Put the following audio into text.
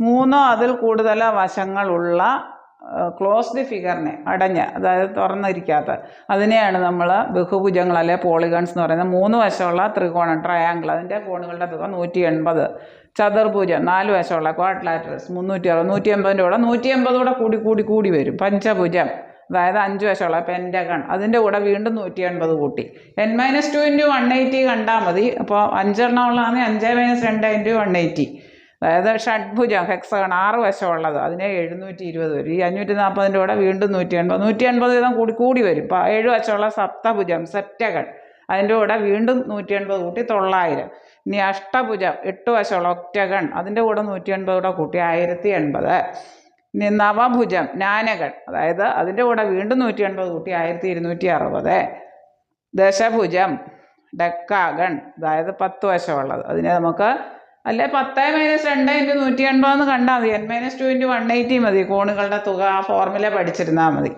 മൂന്നോ അതിൽ കൂടുതലോ വശങ്ങളുള്ള ക്ലോസ്ഡ് ഫിഗറിനെ അടഞ്ഞ അതായത് തുറന്നിരിക്കാത്ത അതിനെയാണ് നമ്മൾ ബഹുഭുജങ്ങൾ അല്ലെ പോളിഗൺസ് എന്ന് പറയുന്നത്. മൂന്ന് വശമുള്ള ത്രികോണം ട്രയാങ്കിൾ അതിന്റെ കോണുകളുടെ തുക നൂറ്റി എൺപത് ചതുർഭുജം നാല് വശമുള്ള ക്വാഡ്ലാറ്ററസ് മുന്നൂറ്റി അറുപത് നൂറ്റി എൺപതിന്റെ കൂടെ നൂറ്റി എൺപതൂടെ കൂടി കൂടി കൂടി വരും. പഞ്ചഭുജം അതായത് അഞ്ച് വശമുള്ള പെന്റഗൺ അതിന്റെ കൂടെ വീണ്ടും നൂറ്റി എൺപത് കൂട്ടി. N minus two into one eighty കണ്ടാൽ മതി. അപ്പോൾ അഞ്ചെണ്ണം ഉള്ളതാണെങ്കിൽ അഞ്ച് മൈനസ് രണ്ട് ഇന്റു വൺ എയ്റ്റി അതായത് ഷഡ്ഭുജം ഹെക്സഗൺ ആറ് വശമുള്ളത്. അതിനെ എഴുന്നൂറ്റി ഇരുപത് വരും. ഈ അഞ്ഞൂറ്റി നാൽപ്പതിന്റെ കൂടെ വീണ്ടും നൂറ്റി എൺപത് നൂറ്റി എൺപത് വീതം കൂടി കൂടി വരും. ഇപ്പോൾ ഏഴ് വശമുള്ള സപ്തഭുജം സെപ്റ്റഗൺ അതിന്റെ കൂടെ വീണ്ടും നൂറ്റി എൺപത് കൂട്ടി തൊള്ളായിരം. ഇനി അഷ്ടഭുജം എട്ട് വശമുള്ള ഒക്ടഗൺ. അതിന്റെ കൂടെ നൂറ്റി എൺപത് കൂടെ കൂട്ടി ആയിരത്തി എൺപത് ഇനി നവഭുജം നാനഗൺ അതായത് അതിന്റെ കൂടെ വീണ്ടും നൂറ്റി എൺപത് കൂട്ടി ആയിരത്തി ഇരുന്നൂറ്റി അറുപത് ദശഭുജം ഡക്കാഗൺ. അതായത് പത്ത് വശമുള്ളത്. അതിനെ നമുക്ക് അല്ലെ പത്ത് മൈനസ് രണ്ട് ഇന്റു നൂറ്റി എൺപതെന്ന് കണ്ടാൽ മതി. N minus two into one eighty മതി. കോണുകളുടെ തുക ആ ഫോർമുല പഠിച്ചിരുന്നാൽ മതി.